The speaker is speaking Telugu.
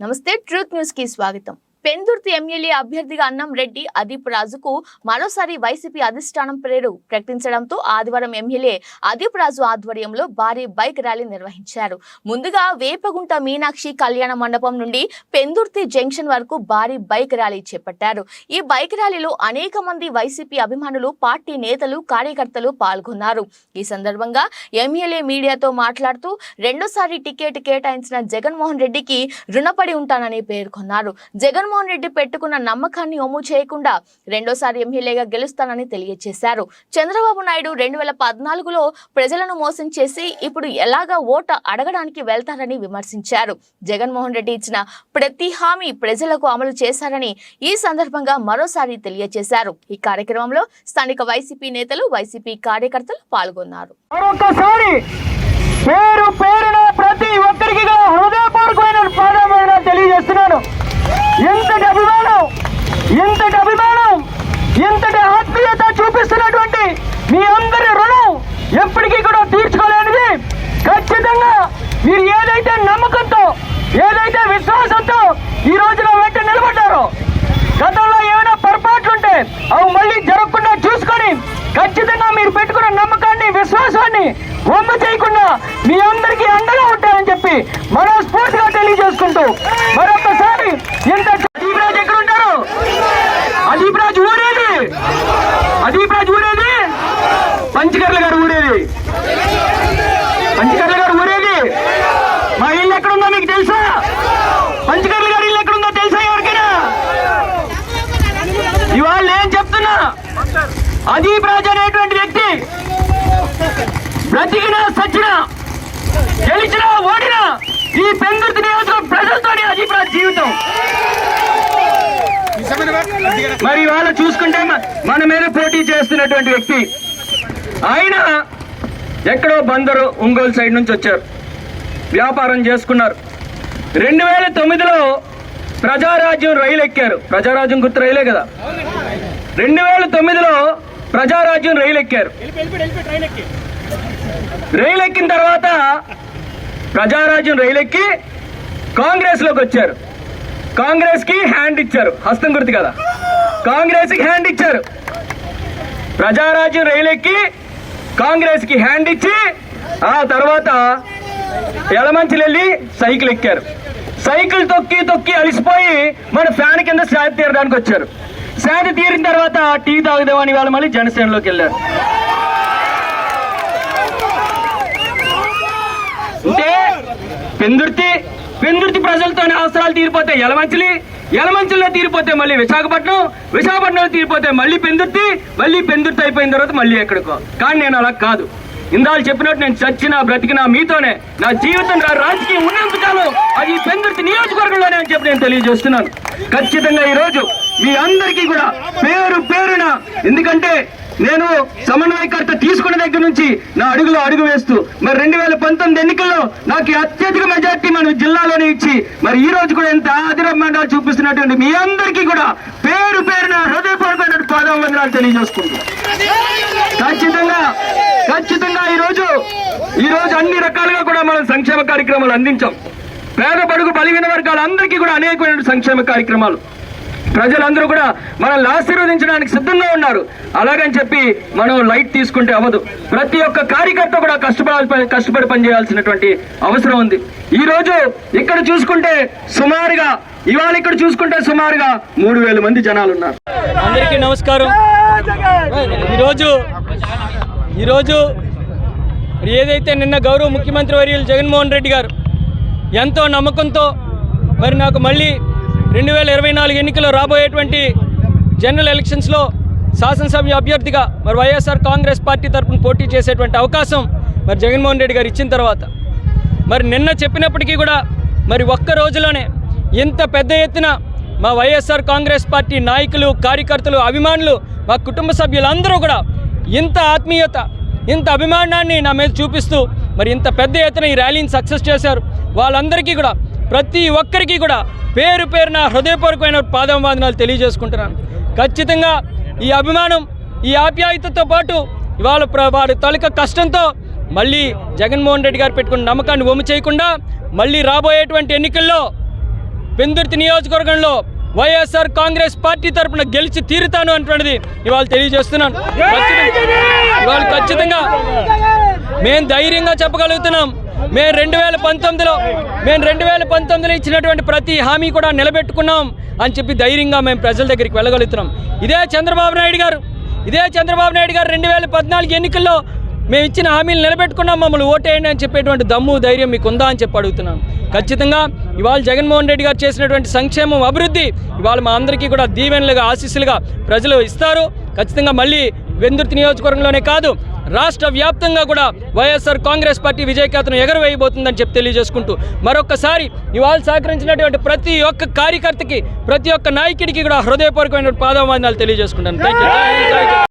నమస్తే ట్రూత్ న్యూస్కి స్వాగతం. పెందుర్తి ఎమ్మెల్యే అభ్యర్థిగా అన్నం రెడ్డి అదీప్ రాజుకు మరోసారి వైసీపీ అధిష్టానం పేరు ప్రకటించడంతో ఆదివారం ఎమ్మెల్యే అదీప్ రాజు ఆధ్వర్యంలో భారీ బైక్ ర్యాలీ నిర్వహించారు. ముందుగా వేపగుంట మీనాక్షి కళ్యాణ మండపం నుండి పెందుర్తి జంక్షన్ వరకు భారీ బైక్ ర్యాలీ చేపట్టారు. ఈ బైక్ ర్యాలీలో అనేక మంది వైసీపీ అభిమానులు పార్టీ నేతలు కార్యకర్తలు పాల్గొన్నారు. ఈ సందర్భంగా ఎమ్మెల్యే మీడియాతో మాట్లాడుతూ రెండోసారి టికెట్ కేటాయించిన జగన్మోహన్ రెడ్డికి రుణపడి ఉంటానని పేర్కొన్నారు. జగన్మోహన్ రెడ్డి పెట్టుకున్న నమ్మకాన్ని ఒమ్ము చేయకుండా రెండోసారి ఎమ్మెల్యేగా గెలుస్తానని తెలియజేశారు. చంద్రబాబు నాయుడు రెండు వేల పద్నాలుగులో ప్రజలను మోసం చేసి ఇప్పుడు ఎలాగా ఓట అడగడానికి వెళ్తారని విమర్శించారు. జగన్మోహన్ రెడ్డి ఇచ్చిన ప్రతి హామీ ప్రజలకు అమలు చేశారని ఈ సందర్భంగా మరోసారి తెలియజేశారు. ఈ కార్యక్రమంలో స్థానిక వైసీపీ నేతలు వైసీపీ కార్యకర్తలు పాల్గొన్నారు. పేరు పేరున ప్రతి ఒక్కరికి కూడా హృదయపూర్వకమైన పాదమైన తెలియజేస్తున్నాను ఎంతటి అభిమానం ఎంతటి అభిమానం ఎంతటి ఆత్మీయత చూపిస్తున్నటువంటి మీ అందరి రుణం ఎప్పటికీ కూడా తీర్చుకోలేనిది. ఖచ్చితంగా మీరు ఏదైతే నమ్మకంతో ఏదైతే విశ్వాసంతో ఈ రోజున వెంట నిలబడ్డారో గతంలో ఏమైనా పొరపాట్లుంటే అవి మళ్ళీ జరగకుండా చూసుకొని ఖచ్చితంగా మీరు పెట్టుకున్న నమ్మకాన్ని విశ్వాసాన్ని వమ్ము చేయకుండా మీ అందరికీ అండగా ఉంటారని చెప్పి మనస్ఫూర్తిగా తెలియజేసుకుంటూ మరొకసారి ఎంత అదీప్ రాజ్ ఎక్కడ ఉంటారు అదీప్ రాజ్ ఊరేది అదీప్ రాజ్ ఊరేది పంచకర్ల గారు ఊరేది పంచకర్ల గారు ఊరేది మా ఇల్లు ఎక్కడుందో మీకు తెలుసా పంచకర్ల గారి ఇల్లు ఎక్కడుందో తెలుసా ఎవరికైనా ఇవాళ చెప్తున్నా అదీప్ రాజ్ అనేటువంటి వ్యక్తి బ్రతికినా సచ్చినా గెలిచినా ఓడినా ఈ పెందుర్తి నియోజకవర్గం ప్రజలతోనే అదీప్ రాజ్ జీవితం. మరి ఇవాళ చూసుకుంటే మన మీద పోటీ చేస్తున్నటువంటి వ్యక్తి. ఆయన ఎక్కడో బందరు ఒంగోలు సైడ్ నుంచి వచ్చారు. వ్యాపారం చేసుకున్నారు. రెండు వేల తొమ్మిదిలో ప్రజారాజ్యం రైలు ఎక్కారు ప్రజారాజ్యం గుర్తు రైలే కదా? రెండు వేల తొమ్మిదిలో ప్రజారాజ్యం రైలు ఎక్కారు రైలు ఎక్కిన తర్వాత ప్రజారాజ్యం రైలు ఎక్కి కాంగ్రెస్లోకి వచ్చారు. కాంగ్రెస్కి హ్యాండ్ ఇచ్చారు. హస్తం గుర్తు కదా. కాంగ్రెస్కి హ్యాండ్ ఇచ్చారు. ప్రజారాజ్యం రైలు ఎక్కి కాంగ్రెస్కి హ్యాండ్ ఇచ్చి ఆ తర్వాత ఎలమంచిలు వెళ్ళి సైకిల్ ఎక్కారు. సైకిల్ తొక్కి తొక్కి అలిసిపోయి మన ఫ్యాన్ కింద శాంతి తీరడానికి వచ్చారు. శాంతి తీరిన తర్వాత టీ తాగుదామని వాళ్ళు మళ్ళీ జనసేనలోకి వెళ్ళారు. అంటే పెందుర్తి పెందుర్తి ప్రజలతోనే అవసరాలు తీరిపోతాయి ఎలమంచిలి ఎలమంచిలో తీరిపోతే మళ్ళీ విశాఖపట్నం విశాఖపట్నంలో తీరిపోతే మళ్ళీ పెందుర్తి మళ్ళీ పెందుర్తి అయిపోయిన తర్వాత మళ్ళీ ఎక్కడికో. కానీ నేను అలా కాదు. ఇందాలు చెప్పినట్టు నేను చచ్చిన బ్రతికిన మీతోనే నా జీవితం నా రాజకీయం ఉన్నంతకాలం అది పెందుర్తి నియోజకవర్గంలోనే అని చెప్పి నేను తెలియజేస్తున్నాను. ఖచ్చితంగా ఈరోజు మీ అందరికీ కూడా పేరు పేరున. ఎందుకంటే నేను సమన్వయకర్త తీసుకున్న దగ్గర నుంచి నా అడుగులో అడుగు వేస్తూ మరి రెండు వేల పంతొమ్మిది ఎన్నికల్లో నాకు అత్యధిక మెజార్టీ మన జిల్లాలోనే ఇచ్చి మరి ఈ రోజు కూడా ఎంత ఆదిరమండాలు చూపిస్తున్నటువంటి మీ అందరికీ కూడా పేరు పేరున హృదయపూర్వకమైన పాదవందనాలు తెలియజేసుకుంటున్నాను. ఖచ్చితంగా ఖచ్చితంగా ఈరోజు ఈరోజు అన్ని రకాలుగా కూడా మనం సంక్షేమ కార్యక్రమాలు అందించాం. పేద బడుగు బలిగిన వర్గాలందరికీ కూడా అనేకమైన సంక్షేమ కార్యక్రమాలు. ప్రజలందరూ కూడా మనల్ని ఆశీర్వదించడానికి సిద్ధంగా ఉన్నారు. అలాగని చెప్పి మనం లైట్ తీసుకుంటే అవ్వదు. ప్రతి ఒక్క కార్యకర్త కూడా కష్టపడాలి కష్టపడి పనిచేయాల్సినటువంటి అవసరం ఉంది. ఈ రోజు ఇక్కడ చూసుకుంటే సుమారుగా ఇవాళ ఇక్కడ చూసుకుంటే సుమారుగా మూడు వేల మంది జనాలు ఉన్నారు. అందరికీ నమస్కారం. ఈరోజు ఈరోజు ఏదైతే నిన్న గౌరవ ముఖ్యమంత్రి వర్యులు జగన్మోహన్ రెడ్డి గారు ఎంతో నమ్మకంతో మరి నాకు మళ్ళీ రెండు వేల ఇరవై నాలుగు ఎన్నికల్లో రాబోయేటువంటి జనరల్ ఎలక్షన్స్లో శాసనసభ్య అభ్యర్థిగా మరి వైఎస్ఆర్ కాంగ్రెస్ పార్టీ తరఫున పోటీ చేసేటువంటి అవకాశం మరి జగన్మోహన్ రెడ్డి గారు ఇచ్చిన తర్వాత. మరి నిన్న చెప్పినప్పటికీ కూడా మరి ఒక్క రోజులోనే ఇంత పెద్ద ఎత్తున మా వైఎస్ఆర్ కాంగ్రెస్ పార్టీ నాయకులు కార్యకర్తలు అభిమానులు మా కుటుంబ సభ్యులందరూ కూడా ఇంత ఆత్మీయత ఇంత అభిమానాన్ని నా మీద చూపిస్తూ మరి ఇంత పెద్ద ఎత్తున ఈ ర్యాలీని సక్సెస్ చేశారు. వాళ్ళందరికీ కూడా ప్రతి ఒక్కరికి కూడా పేరు పేరున హృదయపూర్వకమైన పాదం వాదనాలు తెలియజేసుకుంటున్నాను. ఖచ్చితంగా ఈ అభిమానం ఈ ఆప్యాయతతో పాటు ఇవాళ వారి తొలక కష్టంతో మళ్ళీ జగన్మోహన్ రెడ్డి గారు పెట్టుకున్న నమ్మకాన్ని ఒమ్ము చేయకుండా మళ్ళీ రాబోయేటువంటి ఎన్నికల్లో పెందుర్తి నియోజకవర్గంలో వైఎస్ఆర్ కాంగ్రెస్ పార్టీ తరపున గెలిచి తీరుతాను అంటున్నది ఇవాళ తెలియజేస్తున్నాను. ఇవాళ ఖచ్చితంగా మేము ధైర్యంగా చెప్పగలుగుతున్నాం. మేము రెండు వేల పంతొమ్మిదిలో మేము రెండు వేల పంతొమ్మిదిలో ఇచ్చినటువంటి ప్రతి హామీ కూడా నిలబెట్టుకున్నాం అని చెప్పి ధైర్యంగా మేము ప్రజల దగ్గరికి వెళ్ళగలుగుతున్నాం. ఇదే చంద్రబాబు నాయుడు గారు ఇదే చంద్రబాబు నాయుడు గారు రెండు వేల పద్నాలుగు ఎన్నికల్లో మేము ఇచ్చిన హామీలు నిలబెట్టుకున్నాం మమ్మల్ని ఓటేయండి అని చెప్పేటువంటి దమ్ము ధైర్యం మీకు ఉందా అని చెప్పి అడుగుతున్నాను ఖచ్చితంగా ఇవాళ జగన్మోహన్ రెడ్డి గారు చేసినటువంటి సంక్షేమం అభివృద్ధి ఇవాళ మా అందరికీ కూడా దీవెనలుగా ఆశీస్సులుగా ప్రజలు ఇస్తారు. ఖచ్చితంగా మళ్ళీ వెందుర్తి నియోజకవర్గంలోనే కాదు రాష్ట్ర వ్యాప్తంగా కూడా వైఎస్ఆర్ కాంగ్రెస్ పార్టీ విజయకేతను ఎగరవేయబోతుందని చెప్పి తెలియజేసుకుంటూ మరొకసారి ఇవాళ సహకరించినటువంటి ప్రతి ఒక్క కార్యకర్తకి ప్రతి ఒక్క నాయకుడికి కూడా హృదయపూర్వకమైన పాదవందనాలు తెలియజేసుకుంటాను. Thank you